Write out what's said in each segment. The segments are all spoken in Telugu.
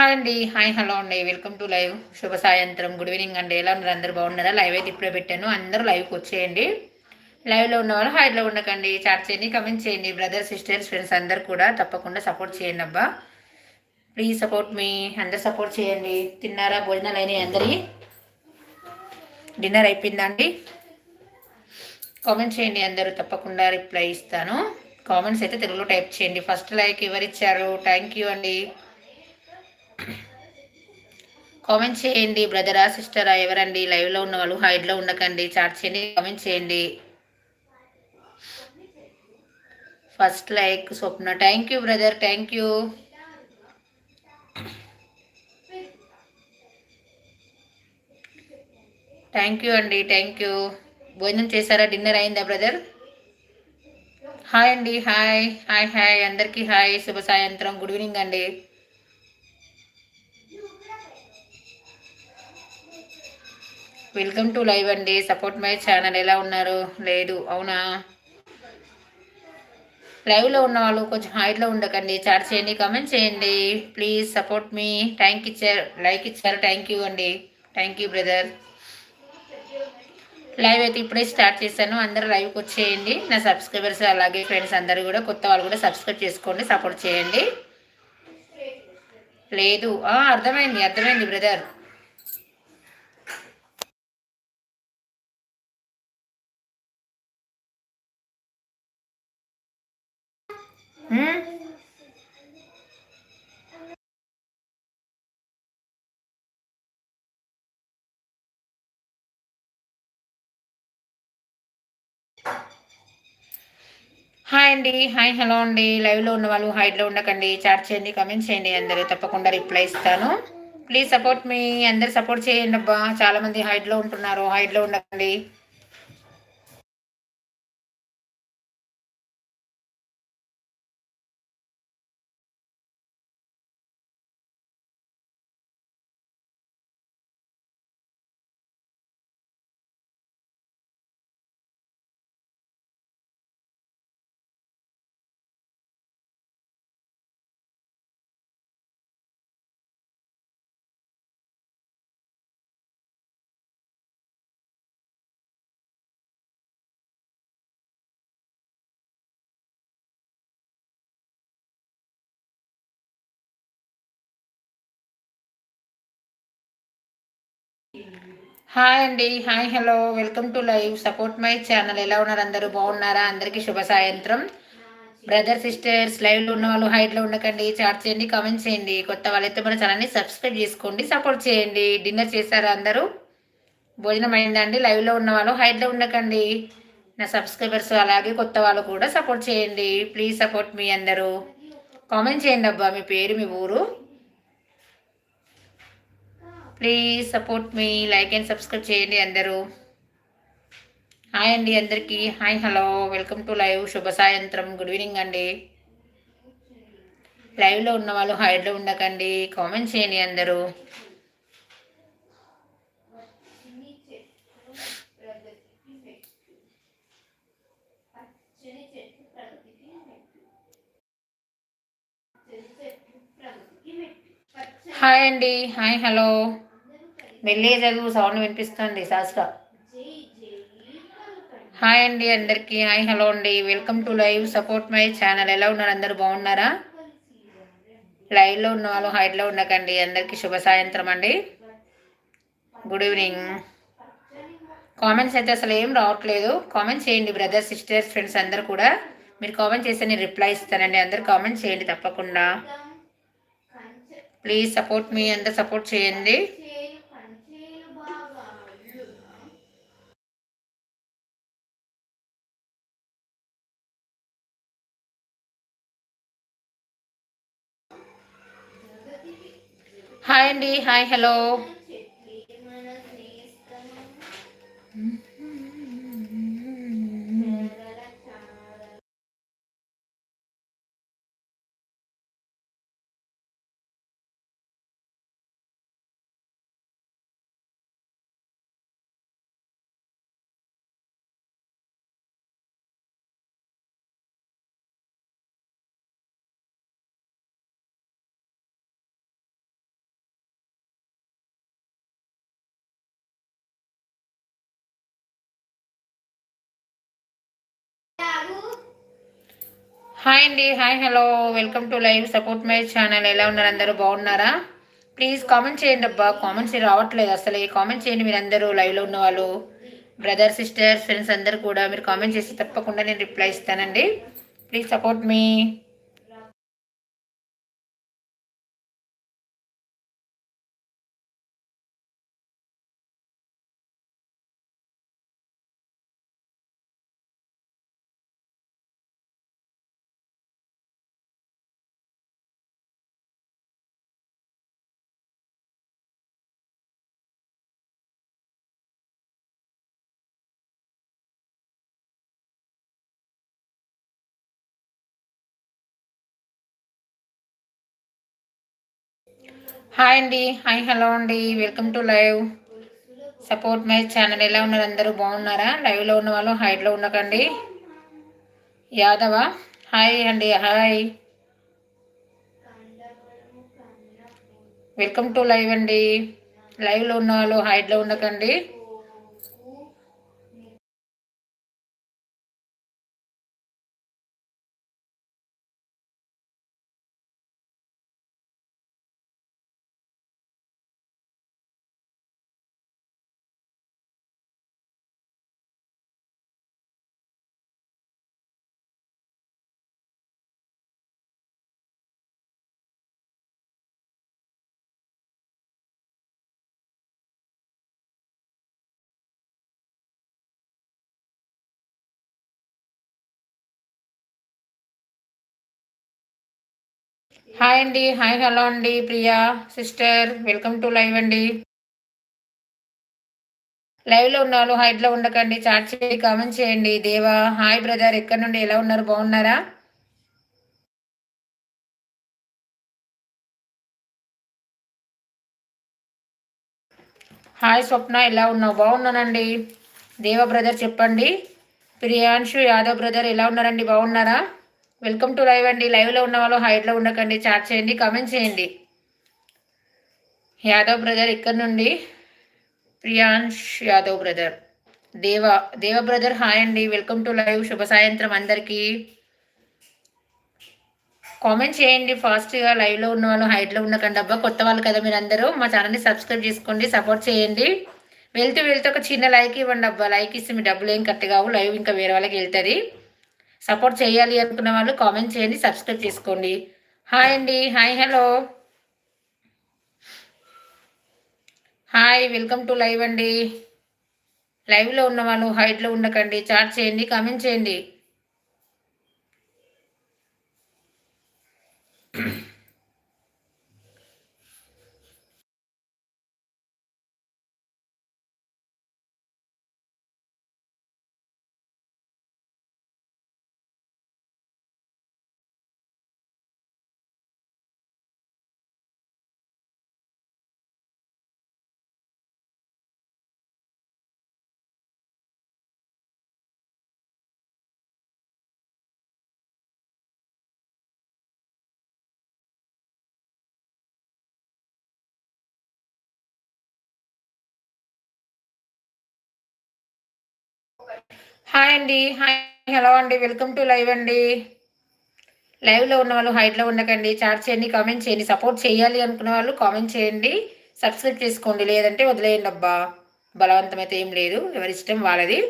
హాయ్ అండి. హాయ్ హలో అండి. వెల్కమ్ టు లైవ్ శుభ సాయంత్రం. గుడ్ ఈవినింగ్ అండి. ఎలా ఉన్నారు? అందరు బాగున్నారా? లైవ్ అయితే ఇప్పుడే పెట్టాను. అందరూ లైవ్కి వచ్చేయండి. లైవ్లో ఉన్న వాళ్ళు హైడ్లో ఉండకండి. చాట్ చేయండి కమెంట్ చేయండి. బ్రదర్ సిస్టర్స్ ఫ్రెండ్స్ అందరు కూడా తప్పకుండా సపోర్ట్ చేయండి అబ్బా. ప్లీజ్ సపోర్ట్ మీ అందరు సపోర్ట్ చేయండి. తిన్నారా? భోజనాలు అయినాయి అందరి? డిన్నర్ అయిపోయిందా అండి? కామెంట్ చేయండి అందరూ. తప్పకుండా రిప్లై ఇస్తాను. కామెంట్స్ అయితే తెలుగులో టైప్ చేయండి. ఫస్ట్ లైక్ ఎవరిచ్చారు? థ్యాంక్ యూ అండి. కామెంట్ చేయండి బ్రదరా సిస్టరా ఎవరండి? లైవ్లో ఉన్న వాళ్ళు హైడ్లో ఉండకండి. చాట్ చేయండి కామెంట్ చేయండి. First like Swapna thank you brother thank you thank you అండి థ్యాంక్ యూ భోజనం చేశారా? డిన్నర్ అయిందా బ్రదర్ హాయ్ అండి హాయ్ హాయ్ హాయ్ అందరికీ హాయ్ శుభ సాయంత్రం. గుడ్ ఈవినింగ్ అండి వెల్కమ్ టు లైవ్ అండి. సపోర్ట్ మై ఛానల్ ఎలా ఉన్నారు? లేదు అవునా? లైవ్లో ఉన్న వాళ్ళు కొంచెం హైట్లో ఉండకండి. చాట్ చేయండి కామెంట్ చేయండి. Please support me. థ్యాంక్ ఇచ్చారు లైక్ ఇచ్చారు. థ్యాంక్ యూ అండి. Thank you brother. లైవ్ అయితే ఇప్పుడే స్టార్ట్ చేశాను. అందరూ లైవ్కి వచ్చేయండి. నా సబ్స్క్రైబర్స్ అలాగే ఫ్రెండ్స్ అందరూ కూడా కొత్త వాళ్ళు కూడా సబ్స్క్రైబ్ చేసుకోండి సపోర్ట్ చేయండి. లేదు. అర్థమైంది అర్థమైంది బ్రదర్. హాయ్ అండి హాయ్ హలో అండి. లైవ్లో ఉన్న వాళ్ళు హైడ్లో ఉండకండి. చాట్ చేయండి కమెంట్ చేయండి. అందరూ తప్పకుండా రిప్లై ఇస్తాను. ప్లీజ్ సపోర్ట్ మీ అందరు సపోర్ట్ చేయండి అబ్బా. చాలామంది హైడ్లో ఉంటున్నారు. హైడ్లో ఉండకండి. హాయ్ అండి hi hello. Welcome to live. Support my channel. ఎలా ఉన్నారు అందరూ? బాగున్నారా? అందరికీ శుభ సాయంత్రం. బ్రదర్ సిస్టర్స్ లైవ్లో ఉన్న వాళ్ళు హైట్లో ఉండకండి. చాట్ చేయండి కామెంట్ చేయండి. కొత్త వాళ్ళైతే మన ఛానల్ని సబ్స్క్రైబ్ చేసుకోండి. సపోర్ట్ చేయండి. డిన్నర్ చేశారా అందరూ? భోజనం అయిందండి లైవ్లో ఉన్న వాళ్ళు హైట్లో ఉండకండి. నా సబ్స్క్రైబర్స్ అలాగే కొత్త వాళ్ళు కూడా సపోర్ట్ చేయండి. ప్లీజ్ సపోర్ట్ మీ అందరూ. కామెంట్ చేయండి అబ్బా మీ పేరు మీ ఊరు? Please support me like and subscribe చేయండి అందరూ. హాయ్ అండి అందరికీ. Hi hello welcome to live శుభ సాయంత్రం. గుడ్ ఈవినింగ్ అండి. లైవ్లో ఉన్న వాళ్ళు హైడ్లో ఉండకండి. కామెంట్ చేయండి అందరూ. హాయ్ అండి. హాయ్ హలో మెల్లే చదువు సౌండ్ వినిపిస్తుంది శాస్త్ర. హాయ్ అండి అందరికీ. హాయ్ హలో అండి. Welcome to live support my channel ఎలా ఉన్నారు? అందరు బాగున్నారా? లైవ్లో ఉన్న వాళ్ళు హైట్లో ఉండకండి. అందరికీ శుభ సాయంత్రం అండి. గుడ్ ఈవినింగ్ కామెంట్స్ అయితే అసలు ఏం రావట్లేదు. కామెంట్ చేయండి బ్రదర్స్ సిస్టర్స్ ఫ్రెండ్స్ అందరు కూడా. మీరు కామెంట్ చేస్తే నేను రిప్లై ఇస్తానండి. అందరు కామెంట్ చేయండి తప్పకుండా. ప్లీజ్ సపోర్ట్ మీ అందరు సపోర్ట్ చేయండి. హాయ్ అండి హాయ్ హలో. హాయ్ అండి hi hello. Welcome to live support my channel. ఎలా ఉన్నారు అందరూ? బాగున్నారా? ప్లీజ్ కామెంట్ చేయండి అబ్బా. కామెంట్స్ రావట్లేదు అసలు. కామెంట్ చేయండి మీరు అందరూ. లైవ్లో ఉన్న వాళ్ళు బ్రదర్ సిస్టర్స్ ఫ్రెండ్స్ అందరూ కూడా మీరు కామెంట్ చేసి తప్పకుండా నేను రిప్లై ఇస్తానండి. Please support me. హాయ్ అండి. హాయ్ హలో అండి. Welcome to live. Support my channel ఎలా ఉన్నారు అందరూ? బాగున్నారా? లైవ్లో ఉన్న వాళ్ళు హైట్లో ఉండకండి. యాదవ హాయ్ అండి హాయ్. వెల్కమ్ టు లైవ్ అండి. లైవ్లో ఉన్న వాళ్ళు హైట్లో ఉండకండి. హాయ్ అండి హాయ్ హలో అండి Priya sister welcome to live అండి. లైవ్లో ఉన్నాను వాళ్ళు హైట్లో ఉండకండి చాట్ చేయండి కామెంట్ చేయండి. దేవా హాయ్ బ్రదర్ ఎక్కడి నుండి ఎలా ఉన్నారు బాగున్నారా? హాయ్ స్వప్న ఎలా ఉన్నావు? బాగున్నానండి. దేవ బ్రదర్ చెప్పండి. ప్రియాంశు యాదవ్ బ్రదర్ ఎలా ఉన్నారండి? బాగున్నారా? వెల్కమ్ టు లైవ్ అండి. లైవ్లో ఉన్న వాళ్ళు హైట్లో ఉండకండి. చాట్ చేయండి కామెంట్ చేయండి. యాదవ్ బ్రదర్ ఇక్కడ నుండి Priyansh Yadav brother. Deva Deva brother hi అండి. Welcome to live. శుభ సాయంత్రం అందరికీ. కామెంట్ చేయండి. ఫాస్ట్గా లైవ్లో ఉన్న వాళ్ళు హైట్లో ఉండకండి. అబ్బా కొత్త వాళ్ళు కదా మీరు అందరూ మా ఛానల్ని సబ్స్క్రైబ్ చేసుకోండి సపోర్ట్ చేయండి. వెళ్తూ వెళ్తూ ఒక చిన్న లైక్ ఇవ్వండి. అబ్బా లైక్ ఇస్తే మీ డబ్బులు ఏం కట్ కావు. లైవ్ ఇంకా వేరే వాళ్ళకి వెళ్తుంది. సపోర్ట్ చేయాలి అనుకున్న వాళ్ళు కామెంట్ చేయండి సబ్స్క్రైబ్ చేసుకోండి. హాయ్ అండి hi hello. Hi welcome to live అండి. లైవ్లో ఉన్న వాళ్ళు హైట్లో ఉండకండి చాట్ చేయండి కామెంట్ చేయండి. హాయ్ అండి. హాయ్. హలో అండి. వెల్కమ్ టు లైవ్ అండి. లైవ్లో ఉన్న వాళ్ళు హైట్లో ఉండకండి. చాట్ చేయండి కామెంట్ చేయండి సపోర్ట్ చేయాలి అనుకున్న వాళ్ళు కామెంట్ చేయండి. సబ్స్క్రైబ్ చేసుకోండి. లేదంటే వదిలేయండి అబ్బా. బలవంతం అయితే ఏం లేదు. ఎవరి ఇష్టం వాళ్ళది.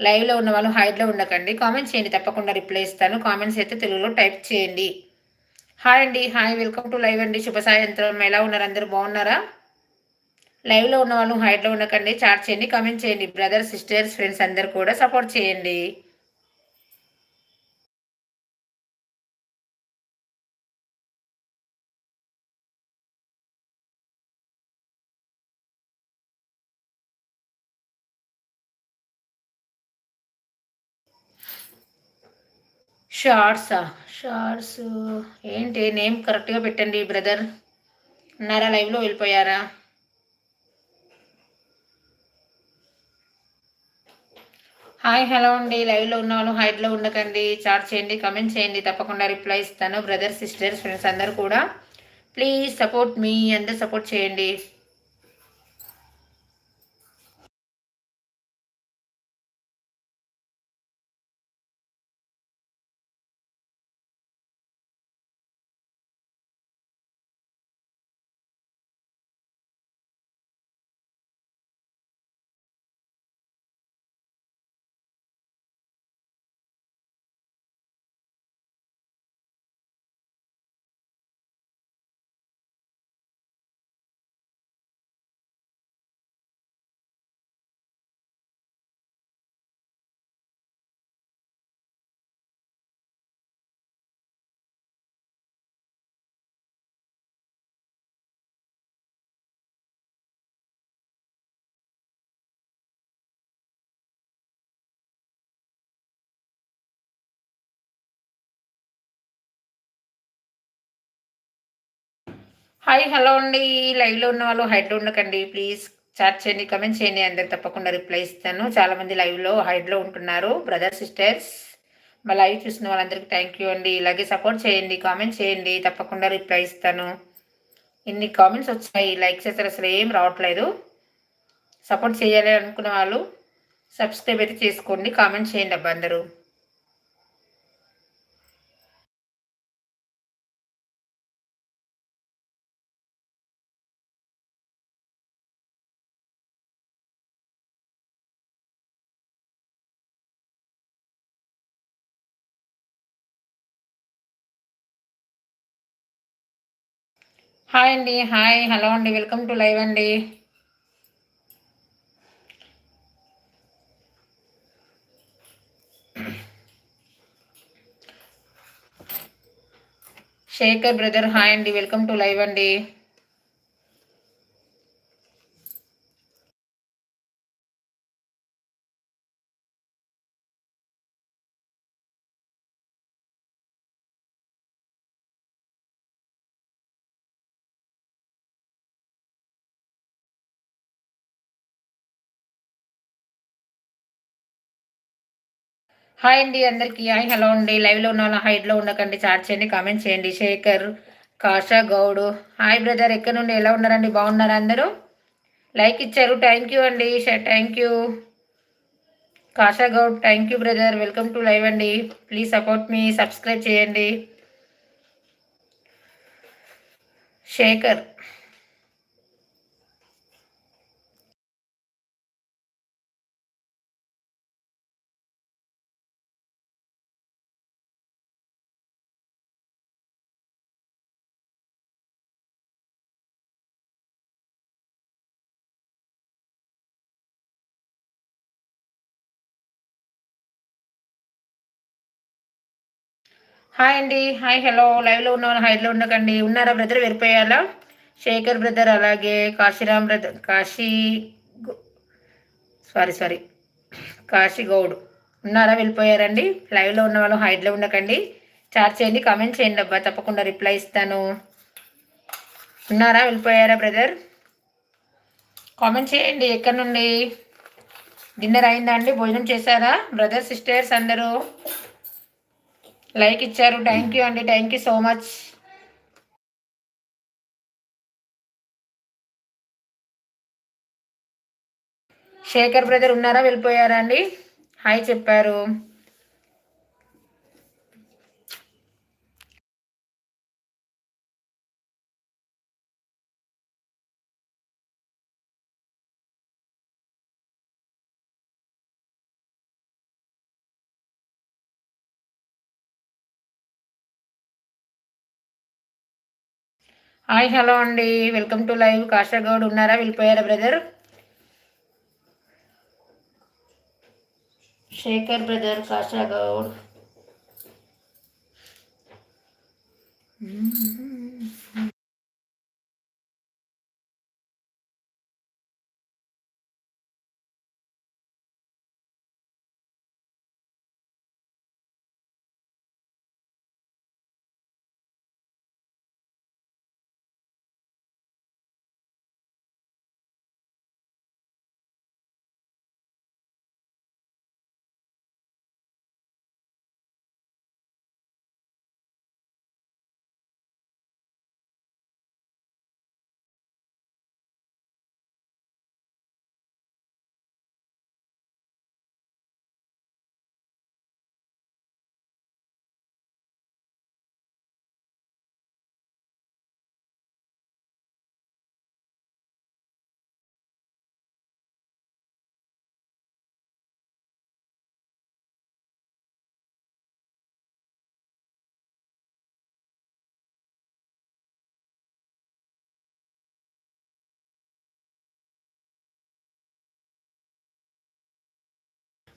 లైవ్లో ఉన్న వాళ్ళు హైట్లో ఉండకండి. కామెంట్ చేయండి. తప్పకుండా రిప్లై ఇస్తాను. కామెంట్స్ అయితే తెలుగులో టైప్ చేయండి. హాయ్ అండి. హాయ్. వెల్కమ్ టు లైవ్ అండి. శుభ సాయంత్రం. ఎలా ఉన్నారు? అందరూ బాగున్నారా? లైవ్లో ఉన్న వాళ్ళు హైట్లో ఉండకండి. చాట్ చేయండి కమెంట్ చేయండి. బ్రదర్ సిస్టర్స్ ఫ్రెండ్స్ అందరు కూడా సపోర్ట్ చేయండి. షార్ట్సా? షార్ట్స్. ఏంటి? నేమ్ కరెక్ట్గా పెట్టండి బ్రదర్. ఉన్నారా లైవ్లో? వెళ్ళిపోయారా? హాయ్ హలో అండి. లైవ్లో ఉన్న వాళ్ళు హైట్లో ఉండకండి. చాట్ చేయండి కమెంట్ చేయండి. తప్పకుండా రిప్లై ఇస్తాను. బ్రదర్స్ సిస్టర్స్ ఫ్రెండ్స్ అందరు కూడా. Please support me. అందరు సపోర్ట్ చేయండి. హాయ్ హలో అండి. లైవ్లో ఉన్న వాళ్ళు హైడ్లో ఉండకండి. ప్లీజ్ చాట్ చేయండి కమెంట్ చేయండి. అందరికి తప్పకుండా రిప్లై ఇస్తాను. చాలామంది లైవ్లో హైడ్లో ఉంటున్నారు. బ్రదర్ సిస్టర్స్ మా లైవ్ చూసిన వాళ్ళందరికీ థ్యాంక్ యూ అండి. ఇలాగే సపోర్ట్ చేయండి కామెంట్ చేయండి. తప్పకుండా రిప్లై ఇస్తాను. ఇన్ని కామెంట్స్ వచ్చాయి. లైక్ చేస్తారు అసలు ఏం రావట్లేదు. సపోర్ట్ చేయాలి అనుకున్న వాళ్ళు సబ్స్క్రైబ్ అయితే చేసుకోండి. కామెంట్ చేయండి అబ్బా అందరూ. హాయ్ అండి హాయ్. హలో అండి వెల్కమ్ టు లైవ్ అండి. శేఖర్ బ్రదర్ హాయ్ అండి వెల్కమ్ టు లైవ్ అండి. హాయ్ అండి అందరికీ. హాయ్ హలో అండి. లైవ్లో ఉన్న హైట్లో ఉండకండి. చాట్ చేయండి కామెంట్ చేయండి. శేఖర్ కాషా గౌడ్. హాయ్ బ్రదర్ ఎక్కడ నుండి ఎలా ఉన్నారండి? బాగున్నారా అందరూ? లైక్ ఇచ్చారు. థ్యాంక్ యూ అండి. Thank you. Kasha Goud thank you brother. Welcome to live అండి. ప్లీజ్ సపోర్ట్ మీ సబ్స్క్రైబ్ చేయండి. శేఖర్. హాయ్ అండి. Hi hello. లైవ్లో ఉన్న వాళ్ళు హైట్లో ఉండకండి. ఉన్నారా? బ్రదర్ వెళ్ళిపోయాలా? శేఖర్ బ్రదర్ అలాగే Kashiram brother Kashi sorry sorry Kashi Goud. ఉన్నారా? వెళ్ళిపోయారండి. లైవ్లో ఉన్న వాళ్ళు హైట్లో ఉండకండి. చార్జ్ చేయండి కామెంట్ చేయండి అబ్బా. తప్పకుండా రిప్లై ఇస్తాను. ఉన్నారా? వెళ్ళిపోయారా బ్రదర్ కామెంట్ చేయండి. ఎక్కడి నుండి? డిన్నర్ అయిందా అండి? భోజనం చేశారా? బ్రదర్ సిస్టర్స్ అందరూ? లైక్ ఇచ్చారు. థ్యాంక్ యూ అండి. Thank you so much Shekhar brother ఉన్నారా? వెళ్ళిపోయారా అండి? హాయ్ చెప్పారు. హాయ్ హలో అండి. Welcome to live. కాషాగౌడ్ ఉన్నారా? వెళ్ళిపోయారా brother? Shekhar brother Kasha Goud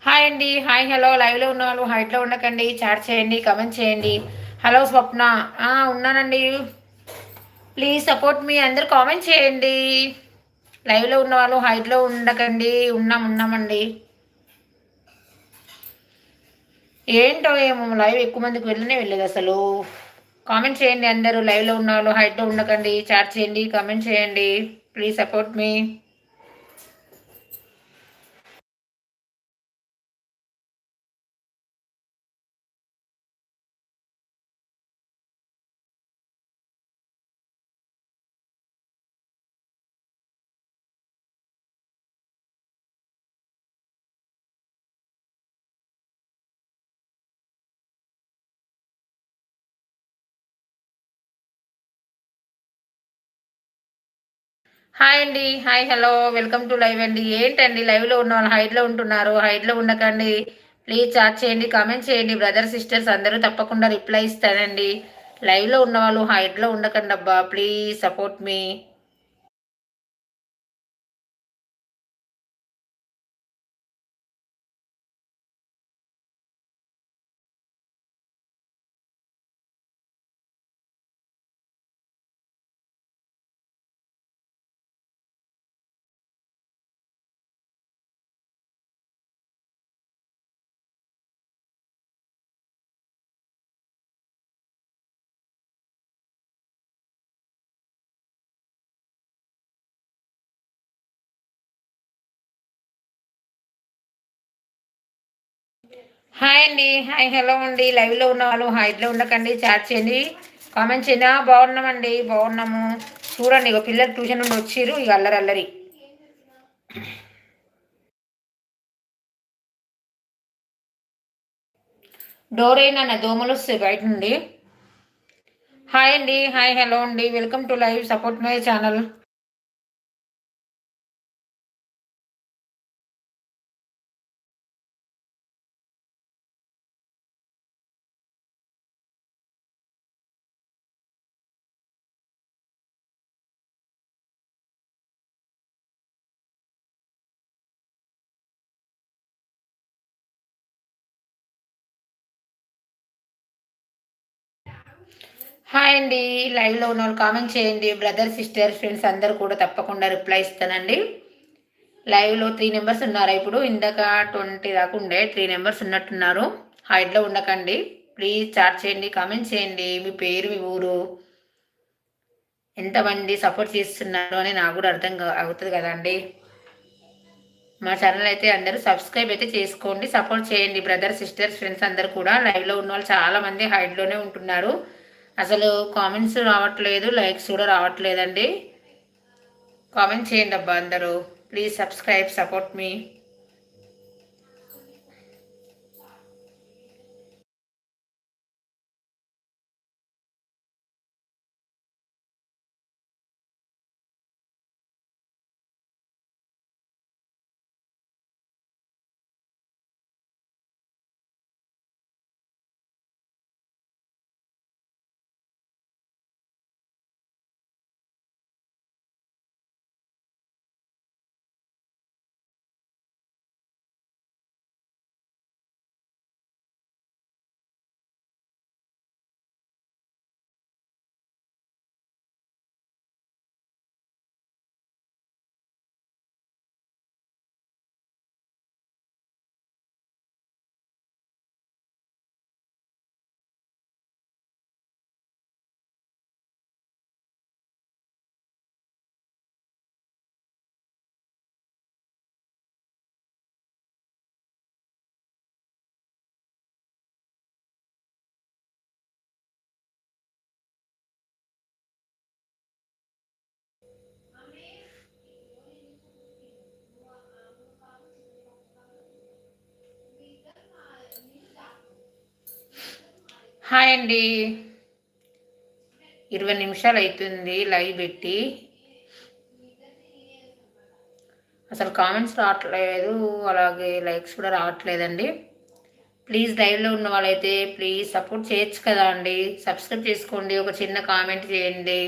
hi అండి హాయ్ హలో. లైవ్లో ఉన్న వాళ్ళు హైట్లో ఉండకండి చాట్ చేయండి కమెంట్ చేయండి. హలో స్వప్న. ఉన్నానండి. ప్లీజ్ సపోర్ట్ మీ అందరు కామెంట్ చేయండి. లైవ్లో ఉన్న వాళ్ళు హైట్లో ఉండకండి. ఉన్నాం ఉన్నామండి. ఏంటో ఏమో లైవ్ ఎక్కువ మందికి వెళ్ళనే వెళ్ళదు అసలు. కామెంట్ చేయండి అందరూ. లైవ్లో ఉన్న వాళ్ళు హైట్లో ఉండకండి చాట్ చేయండి కామెంట్ చేయండి. ప్లీజ్ సపోర్ట్ మీ హాయ్ అండి hi hello. Welcome to live అండి. ఏంటండి లైవ్లో ఉన్న వాళ్ళు హైట్లో ఉంటున్నారు హైట్లో ఉండకండి. ప్లీజ్ చాట్ చేయండి కామెంట్ చేయండి. బ్రదర్ సిస్టర్స్ అందరూ తప్పకుండా రిప్లై ఇస్తానండి. లైవ్లో ఉన్న వాళ్ళు హైట్లో ఉండకండి అబ్బా. Please support me. హాయ్ అండి. హాయ్ హలో అండి. లైవ్లో ఉన్న వాళ్ళు హైట్లో ఉండకండి. చాట్ చేయండి. కామెంట్ చేయండి. బాగున్నామండి. బాగున్నాము. చూడండి ఇక పిల్లలు ట్యూషన్ నుండి వచ్చిర్రు. ఇక అల్లరి అల్లరి. డోర్ అయినా దోమలు వస్తాయి బయట నుండి. హాయ్ అండి. హాయ్ హలో అండి. Welcome to live support my channel hi అండి. లైవ్లో ఉన్న వాళ్ళు కామెంట్ చేయండి. బ్రదర్ సిస్టర్ ఫ్రెండ్స్ అందరు కూడా తప్పకుండా రిప్లై ఇస్తానండి. లైవ్లో త్రీ నెంబర్స్ ఉన్నారా. ఇప్పుడు ఇందాక ట్వంటీ దాకా ఉండే త్రీ నెంబర్స్ ఉన్నట్టున్నారు. హైట్లో ఉండకండి. ప్లీజ్ చాట్ చేయండి కామెంట్ చేయండి. మీ పేరు మీ ఊరు. ఎంతమంది సపోర్ట్ చేస్తున్నారు అని నాకు కూడా అర్థం అవుతుంది కదండి. మా ఛానల్ అయితే అందరూ సబ్స్క్రైబ్ అయితే చేసుకోండి సపోర్ట్ చేయండి. బ్రదర్ సిస్టర్స్ ఫ్రెండ్స్ అందరు కూడా. లైవ్లో ఉన్న వాళ్ళు చాలామంది హైడ్లోనే ఉంటున్నారు. అసలు కామెంట్స్ రావట్లేదు లైక్స్ కూడా రావట్లేదండి. కామెంట్ చేయండి అబ్బా అందరూ. Please subscribe support me hi అండి. ఇరవై నిమిషాలు అవుతుంది లైవ్ పెట్టి. అసలు కామెంట్స్ రావట్లేదు అలాగే లైక్స్ కూడా రావట్లేదండి. ప్లీజ్ లైవ్లో ఉన్న వాళ్ళైతే ప్లీజ్ సపోర్ట్ చేయొచ్చు కదా అండి. సబ్స్క్రైబ్ చేసుకోండి ఒక చిన్న కామెంట్ చేయండి.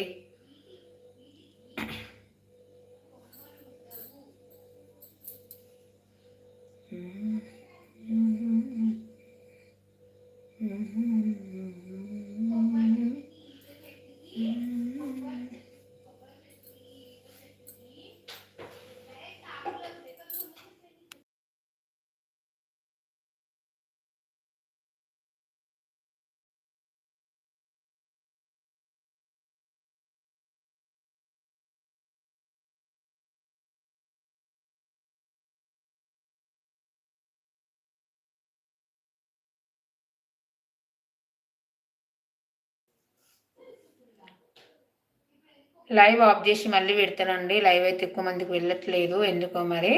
లైవ్ ఆఫ్ చేసి మళ్ళీ పెడతానండి లైవ్ అయితే ఎక్కువ మందికి వెళ్ళట్లేదు. ఎందుకో మరి?